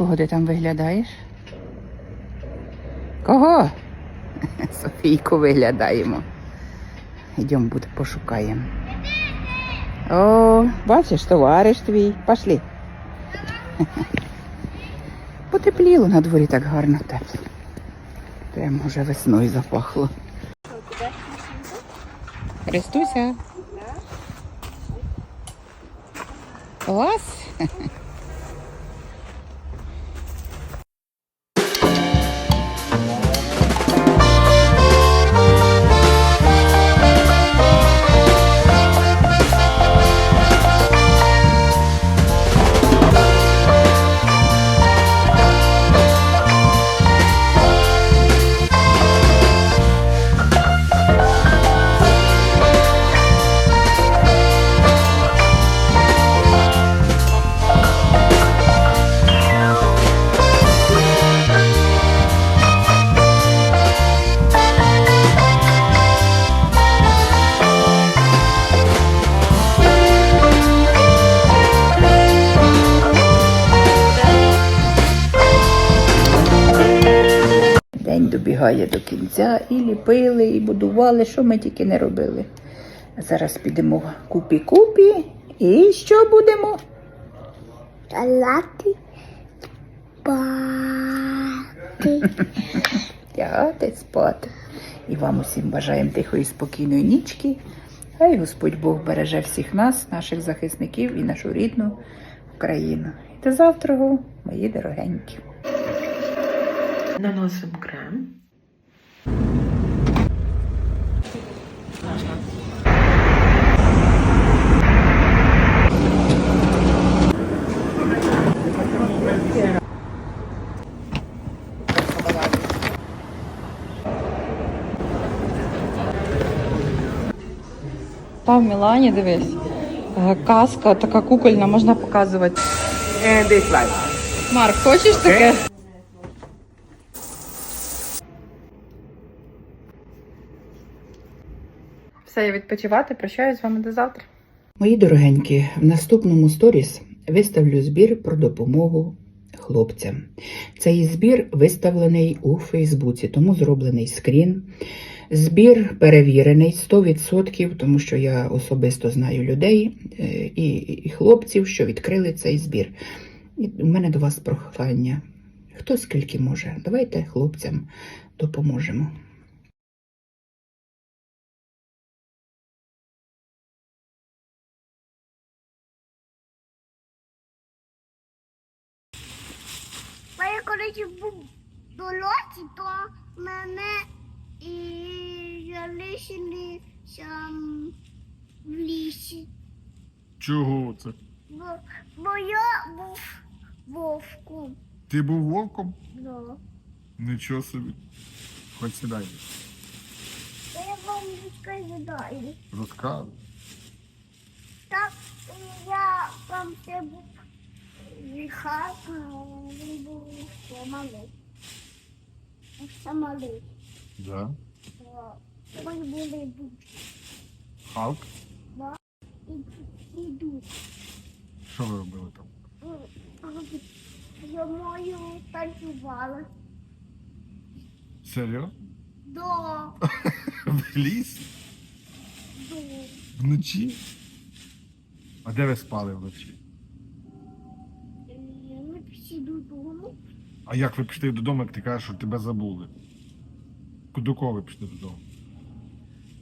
Кого ти там виглядаєш? Кого? Софійку виглядаємо. Йдемо буде пошукаємо. О, бачиш, товариш твій. Пошли. Потепліло на дворі так гарно тепло. Прямо вже весною запахло. Христуся. Клас. добігає до кінця і ліпили, і будували, що ми тільки не робили. Зараз підемо купі-купі. І що будемо? Салати. Пати. Лягати, спати. І вам усім бажаємо тихої, спокійної нічки. Хай Господь Бог береже всіх нас, наших захисників і нашу рідну Україну. І до завтра, мої дорогенькі. Наносимо крем. Там в Мілані, дивись. е, Каска така кукольна, можна показувати. And this life. Марк, хочеш таке? Все, я відпочивати, прощаюсь з вами до завтра. Мої дорогенькі, в наступному сторіс виставлю збір про допомогу хлопцям. Цей збір виставлений у Фейсбуці, тому зроблений скрін. Збір перевірений 100%, тому що я особисто знаю людей е, і, і хлопців, що відкрили цей збір. І у мене до вас прохання. Хто скільки може? Давайте хлопцям допоможемо. Коротше, був болоті, то мене і залишилися в лісі. Чого це? Бо, бо я був вовком. Ти був вовком? Да. Нічого собі. Хоч сідай, я вам розповідаю. розказуй. Так, я там це був віхак, він був ще малий. Ще малий. Да. Ось були душі. Халк? І, і душі. Що ви робили там? Я мою танцювала. Серйозно? До, В лісі? до. Вночі? А де ви спали вночі? Додому. А як ви пішли додому, як ти кажеш, що тебе забули? До кого ви пішли додому?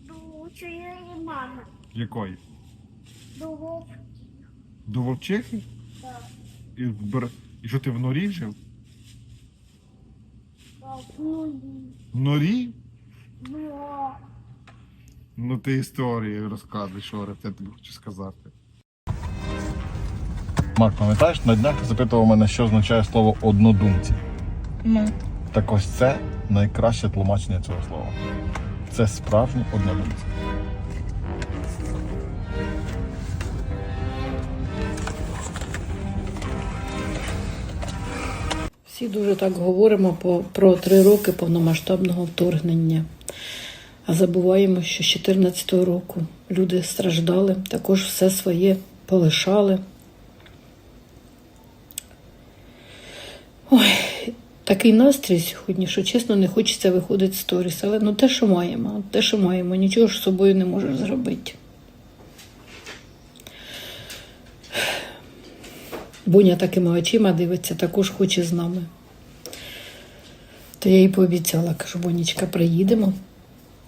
До чиєї мами. Якої? До вовки. До вовчихи? Так. І, в бер- І що ти в норі жив? Так, ну, і- В норі? ну, Ну ти історії розказуй, що я тобі хочу сказати. Марк, пам'ятаєш, на днях ти запитував мене, що означає слово однодумці. Ну. Так ось це найкраще тлумачення цього слова. Це справжні однодумці. Всі дуже так говоримо по, про три роки повномасштабного вторгнення. А забуваємо, що з 2014 року люди страждали, також все своє полишали. Такий настрій сьогодні, що чесно не хочеться виходити з сторіс. Але ну те, що маємо, те, що маємо, нічого ж з собою не можеш зробити. Буня такими очима дивиться, також хоче з нами. То я їй пообіцяла, кажу, Бонічка, приїдемо,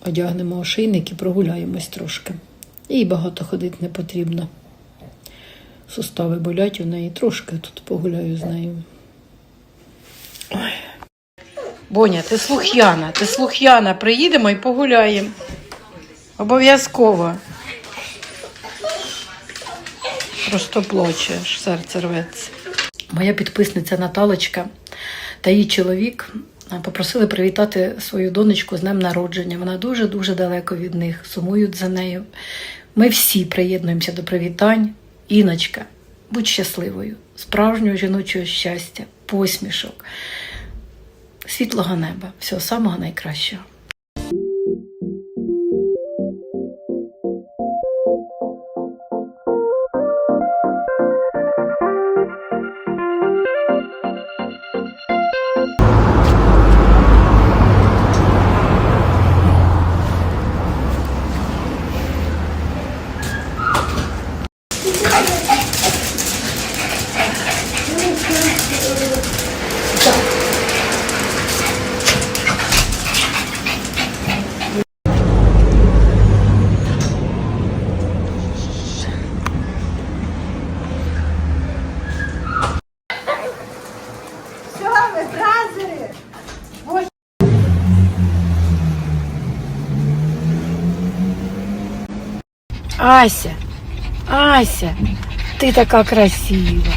одягнемо ошейник і прогуляємось трошки. Їй багато ходити не потрібно. Сустави болять у неї, трошки тут погуляю з нею. Боня, ти слух'яна, ти слух'яна, приїдемо і погуляємо. Обов'язково. Просто плаче, серце рветься. Моя підписниця Наталочка та її чоловік попросили привітати свою донечку з днем народження. Вона дуже-дуже далеко від них, сумують за нею. Ми всі приєднуємося до привітань. Іночка, будь щасливою, справжнього жіночого щастя, посмішок, світлого неба, всього самого найкращого. Ася, Ася, ти така красива.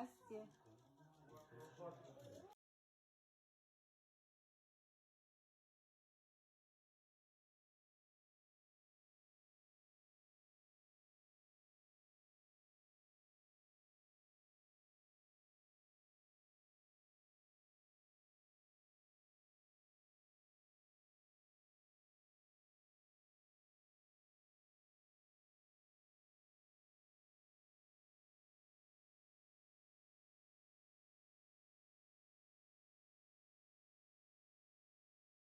Асті.